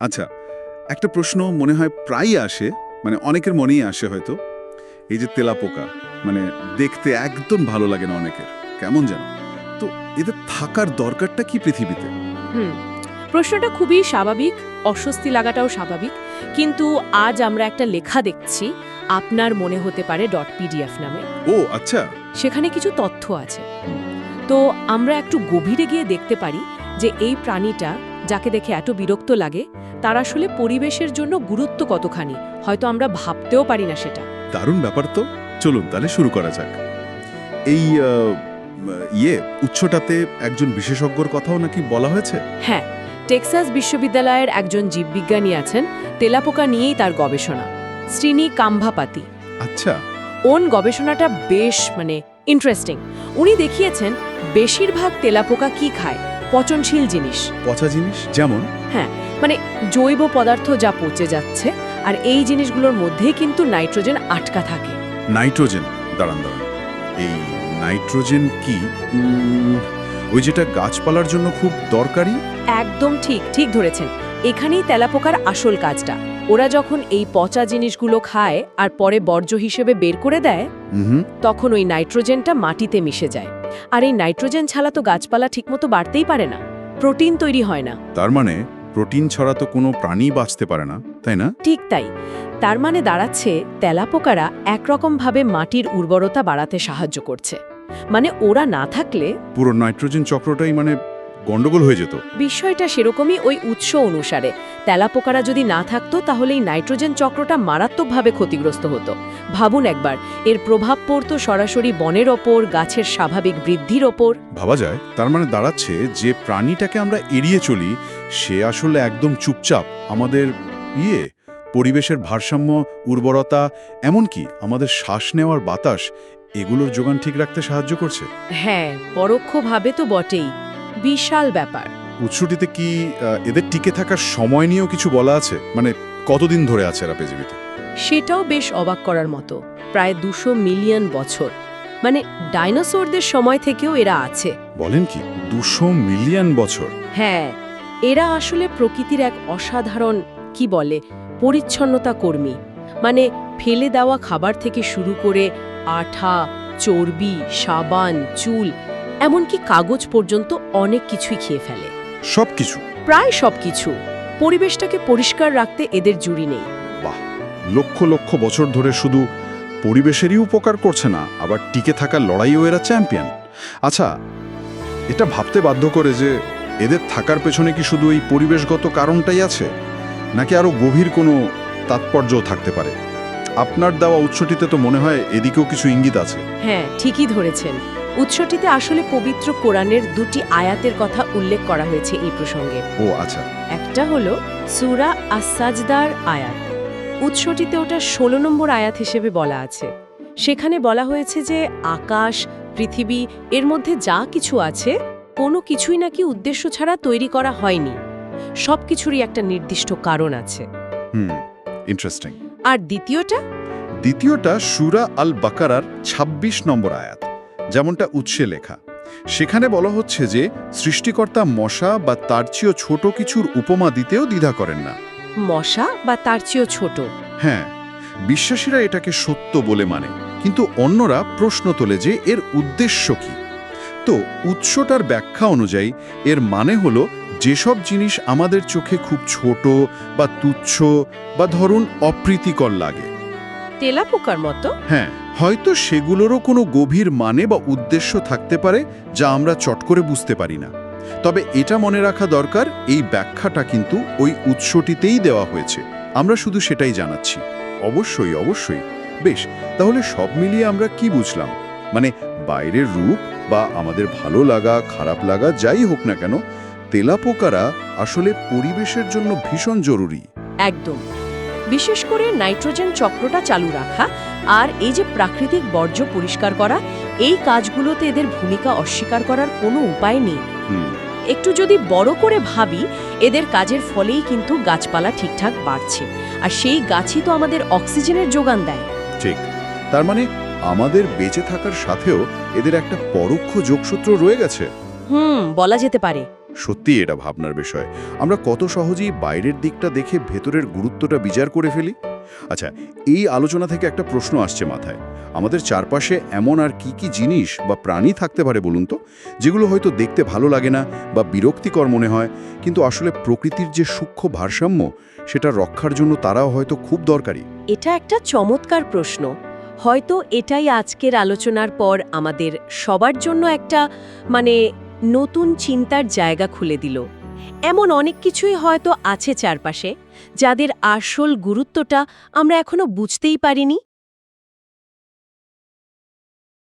আচ্ছা একটা প্রশ্ন মনে হয় প্রায়ই আসে মানে অনেকের মনেই আসে হয়তো। এই যে তেলাপোকা মানে দেখতে একদম ভালো লাগে না অনেকের কেমন যেন। তো এদের থাকার দরকারটা কি পৃথিবীতে? হুম প্রশ্নটা খুবই স্বাভাবিক অস্বস্তি লাগাটাও স্বাভাবিক। কিন্তু আজ আমরা একটা লেখা দেখছি আপনার মনে হতে পারে ডট পিডিএফ নামে। ও আচ্ছা। সেখানে কিছু তথ্য আছে। তো আমরা একটু গভীরে গিয়ে দেখতে পারি যে এই প্রাণীটা যাকে দেখে এত বিরক্ত লাগে তার আসলে পরিবেশের জন্য গুরুত্ব কতখানি? হয়তো আমরা ভাবতেও পারি না সেটা। দারুণ ব্যাপার তো। চলুন তাহলে শুরু করা যাক। এই ইয়ে উৎসটাতে একজন বিশেষজ্ঞর কথাও নাকি বলা হয়েছে? হ্যাঁ টেক্সাস বিশ্ববিদ্যালয়ের একজন জীববিজ্ঞানী আছেন। তেলাপোকা নিয়েই তার গবেষণা। শ্রীনি কাম্ভাপাতি। আচ্ছা। ওন গবেষণাটা বেশ মানে ইন্টারেস্টিং উনি দেখিয়েছেন বেশিরভাগ তেলাপোকা কি খায়? পচনশীল জিনিস। পচা জিনিস? যেমন? মানে জৈব পদার্থ যা পচে যাচ্ছে আর এই জিনিসগুলোর মধ্যেই কিন্তু নাইট্রোজেন আটকা থাকে। নাইট্রোজেন দাঁড়ান দাঁড়ান। এই নাইট্রোজেন কি? ওই যেটা গাছপালার জন্য খুব দরকারি? একদম ঠিক ঠিক ধরেছেন। এখানেই তেলাপোকার আসল কাজটা। ওরা যখন এই পচা জিনিসগুলো খায় আর পরে বর্জ্য হিসেবে বের করে দেয় তখন ওই নাইট্রোজেনটা মাটিতে মিশে যায়। আর এই নাইট্রোজেন ছাড়া তো গাছপালা ঠিকমতো বাড়তেই পারে না। প্রোটিন তৈরি হয় না। তার মানে প্রোটিন ছাড়া তো কোনো প্রাণী বাঁচতে পারে না তাই না? ঠিক তাই। তার মানে দাঁড়াচ্ছে তেলাপোকারা একরকমভাবে মাটির উর্বরতা বাড়াতে সাহায্য করছে। মানে ওরা না থাকলে পুরো নাইট্রোজেন চক্রটাই মানে গন্ডগোল হয়ে যেত। বিষয়টা সেরকমই ওই উৎস অনুসারে। তেলাপোকারা যদি না থাকতো তাহলে এই নাইট্রোজেন চক্রটা মারাত্মকভাবে ক্ষতিগ্রস্ত হতো। ভাবুন একবার এর প্রভাব পড়তো সরাসরি বনের ওপর গাছের স্বাভাবিক বৃদ্ধির ওপর। ভাবা যায় তার মানে দাঁড়াচ্ছে যে প্রাণীটাকে আমরা এড়িয়ে চলি সে আসলে একদম চুপচাপ আমাদের ইয়ে পরিবেশের ভারসাম্য উর্বরতা এমনকি আমাদের শ্বাস নেওয়ার বাতাস এগুলোর যোগান ঠিক রাখতে সাহায্য করছে। হ্যাঁ পরোক্ষভাবে তো বটেই। বিশাল ব্যাপার। উৎসটিতে কি এদের টিকে থাকার সময় নিয়েও কিছু বলা আছে? মানে কতদিন ধরে আছে এরা পৃথিবীতে? সেটাও বেশ অবাক করার মতো। প্রায় দুশো মিলিয়ন বছর। মানে ডাইনোসরদের সময় থেকেও এরা আছে। বলেন কি দুশো মিলিয়ন বছর? হ্যাঁ এরা আসলে প্রকৃতির এক অসাধারণ কি বলে পরিচ্ছন্নতা কর্মী। মানে ফেলে দেওয়া খাবার থেকে শুরু করে আঠা চর্বি সাবান চুল এমনকি কাগজ পর্যন্ত অনেক কিছুই খেয়ে ফেলে। সবকিছু? প্রায় সবকিছু। পরিবেশটাকে পরিষ্কার রাখতে এদের জুড়ি নেই। বাহ! লক্ষ লক্ষ বছর ধরে শুধু পরিবেশেরই উপকার করছে না আবার টিকে থাকার লড়াইও এরা চ্যাম্পিয়ন। আচ্ছা এটা ভাবতে বাধ্য করে যে এদের থাকার পেছনে কি শুধু এই পরিবেশগত কারণটাই আছে? নাকি আরও গভীর কোনো তাৎপর্যও থাকতে পারে? আপনার দেওয়া উৎসটিতে তো মনে হয় এদিকেও কিছু ইঙ্গিত আছে। হ্যাঁ ঠিকই ধরেছেন। উৎসটিতে আসলে পবিত্র কোরআনের দুটি আয়াতের কথা উল্লেখ করা হয়েছে এই প্রসঙ্গে। ও আচ্ছা। একটা হলো সুরা আসাজদার আয়াত। উৎসটিতে ওটা ষোলো নম্বর আয়াত হিসেবে বলা আছে। সেখানে বলা হয়েছে যে আকাশ পৃথিবী এর মধ্যে যা কিছু আছে কোনো কিছুই নাকি উদ্দেশ্য ছাড়া তৈরি করা হয়নি। সব কিছুরই একটা নির্দিষ্ট কারণ আছে। হুম ইন্টারেস্টিং আর দ্বিতীয়টা? দ্বিতীয়টা সুরা আল বাকারার ২৬ নম্বর আয়াত। যেমনটা উৎসে লেখা। সেখানে বলা হচ্ছে যে সৃষ্টিকর্তা মশা বা তার চেয়েও ছোট কিছুর উপমা দিতেও দ্বিধা করেন না। মশা বা তার চেয়েও ছোট? হ্যাঁ বিশ্বাসীরা এটাকে সত্য বলে মানে। কিন্তু অন্যরা প্রশ্ন তোলে যে এর উদ্দেশ্য কি? তো উৎসটার ব্যাখ্যা অনুযায়ী এর মানে হল যেসব জিনিস আমাদের চোখে খুব ছোট বা তুচ্ছ বা ধরুন অপ্রীতিকর লাগে তেলাপোকার মতো? হ্যাঁ হয়তো সেগুলোরও কোনো গভীর মানে বা উদ্দেশ্য থাকতে পারে যা আমরা চট করে বুঝতে পারি না। তবে এটা মনে রাখা দরকার এই ব্যাখ্যাটা কিন্তু ওই উৎসটিতেই দেওয়া হয়েছে। আমরা শুধু সেটাই জানাচ্ছি। অবশ্যই অবশ্যই। বেশ তাহলে সব মিলিয়ে আমরা কি বুঝলাম? মানে বাইরের রূপ বা আমাদের ভালো লাগা খারাপ লাগা যাই হোক না কেন তেলাপোকারা আসলে পরিবেশের জন্য ভীষণ জরুরি। একদম। বিশেষ করে নাইট্রোজেন চক্রটা চালু রাখা আর এই যে প্রাকৃতিক বর্জ্য পরিষ্কার করা এই কাজগুলোতে এদের ভূমিকা অস্বীকার করার কোনো উপায় নেই। একটু যদি বড় করে ভাবি এদের কাজের ফলেই কিন্তু গাছপালা ঠিকঠাক বাড়ছে। আর সেই গাছই তো আমাদের অক্সিজেনের যোগান দেয়। ঠিক। তার মানে আমাদের বেঁচে থাকার সাথেও এদের একটা পরোক্ষ যোগসূত্র রয়ে গেছে? হুম বলা যেতে পারে। সত্যি এটা ভাবনার বিষয়। আমরা কত সহজেই বাইরের দিকটা দেখে ভেতরের গুরুত্বটা বিচার করে ফেলি? আচ্ছা এই আলোচনা থেকে একটা প্রশ্ন আসছে মাথায়। আমাদের চারপাশে এমন আর কি কি জিনিস বা প্রাণী থাকতে পারে বলুন তো? যেগুলো হয়তো দেখতে ভালো লাগে না বা বিরক্তিকর মনে হয়, কিন্তু আসলে প্রকৃতির যে সূক্ষ্ম ভারসাম্য, সেটা রক্ষার জন্য তারাও হয়তো খুব দরকারি। এটা একটা চমৎকার প্রশ্ন। হয়তো এটাই আজকের আলোচনার পর আমাদের সবার জন্য একটা মানে নতুন চিন্তার জায়গা খুলে দিল। এমন অনেক কিছুই হয়তো আছে চারপাশে, যাদের আসল গুরুত্বটা আমরা এখনও বুঝতেই পারিনি।